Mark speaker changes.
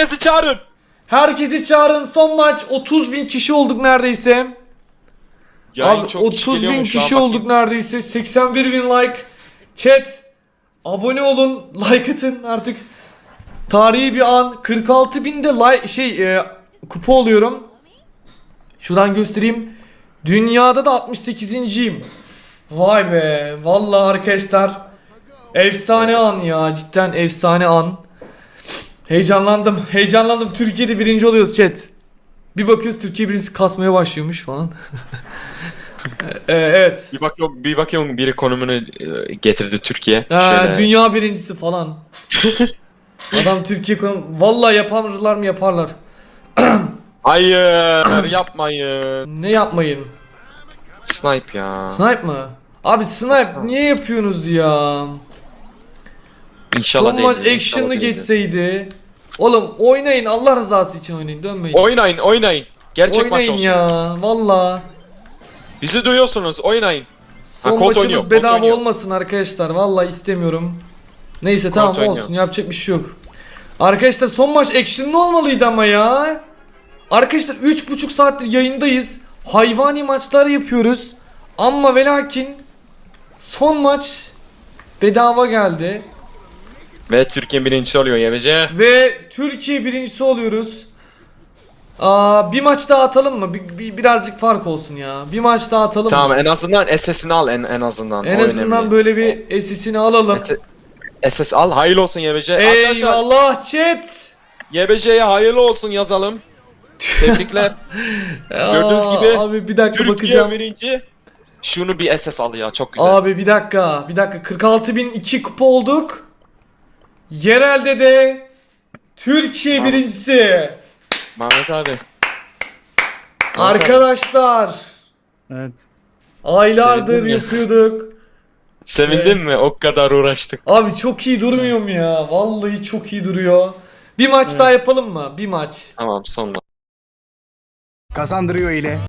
Speaker 1: Herkesi çağırın.
Speaker 2: Herkesi çağırın son maç 30 bin kişi olduk neredeyse.
Speaker 1: Yayın
Speaker 2: Abi
Speaker 1: çok
Speaker 2: 30 bin kişi olduk neredeyse 81 bin like. Chat abone olun like atın artık. Tarihi bir an 46 binde like şey e, kupa oluyorum. Şuradan göstereyim. Dünyada da 68.yim. Vay be vallahi arkadaşlar. Efsane an ya cidden efsane an. Heyecanlandım heyecanlandım Türkiye'de birinci oluyoruz chat. Bir bakıyoruz Türkiye birincisi kasmaya başlıyormuş falan. Ee, evet.
Speaker 1: Bir bakıyorum, bir bakıyorum biri konumunu e, getirdi Türkiye.
Speaker 2: Ha,
Speaker 1: Şöyle.
Speaker 2: dünya birincisi falan. Adam Türkiye konu vallahi yaparlar mı yaparlar.
Speaker 1: Hayır yapmayın.
Speaker 2: Ne yapmayın?
Speaker 1: Snipe ya.
Speaker 2: Snipe mı? Abi snipe niye yapıyorsunuz ya?
Speaker 1: İnşallah
Speaker 2: Son maç action'lı geçseydi. Oğlum oynayın Allah rızası için oynayın dönmeyin.
Speaker 1: Oynayın oynayın. Gerçek maç
Speaker 2: oynayın
Speaker 1: olsun.
Speaker 2: ya valla.
Speaker 1: Bizi duyuyorsunuz oynayın.
Speaker 2: Son
Speaker 1: Ha,
Speaker 2: maçımız
Speaker 1: oynuyor,
Speaker 2: bedava
Speaker 1: oynuyor.
Speaker 2: olmasın arkadaşlar. Vallahi istemiyorum. Neyse tamam
Speaker 1: oynuyor.
Speaker 2: olsun. Yapacak bir şey yok. Arkadaşlar son maç action'lı olmalıydı ama ya. Arkadaşlar 3,5 saattir yayındayız. Hayvani maçlar yapıyoruz. Ama ve lakin son maç bedava geldi.
Speaker 1: Ve Türkiye birincisi oluyor YBC.
Speaker 2: Ve Türkiye birincisi oluyoruz. Aa, bir maç daha atalım mı? Bir, bir- birazcık fark olsun ya. Bir maç daha atalım mı?
Speaker 1: Tamam en azından SS'ini al en, en azından.
Speaker 2: En
Speaker 1: O
Speaker 2: azından
Speaker 1: önemli.
Speaker 2: böyle bir SS'ini alalım.
Speaker 1: SS SS al hayırlı olsun YBC. Arkadaşlar
Speaker 2: Eyvallah chat.
Speaker 1: YBC'ye hayırlı olsun yazalım. Tebrikler. Gördüğünüz
Speaker 2: Aa,
Speaker 1: gibi
Speaker 2: Abi bir dakika
Speaker 1: Türkiye
Speaker 2: bakacağım.
Speaker 1: birinci. Şunu bir SS al ya çok güzel.
Speaker 2: Abi bir dakika. Bir dakika. 46.002 kupa olduk. Yerelde de Türkiye
Speaker 1: Tamam.
Speaker 2: birincisi.
Speaker 1: Mehmet abi.
Speaker 2: Arkadaşlar.
Speaker 3: Evet.
Speaker 2: Aylardır
Speaker 1: Sevindin mi?
Speaker 2: yapıyorduk.
Speaker 1: Sevindin mi? O kadar uğraştık.
Speaker 2: Abi çok iyi durmuyor mu ya? Vallahi çok iyi duruyor. Bir maç daha yapalım mı? Bir maç.
Speaker 1: Tamam son maç.
Speaker 4: Kazandırıyor ile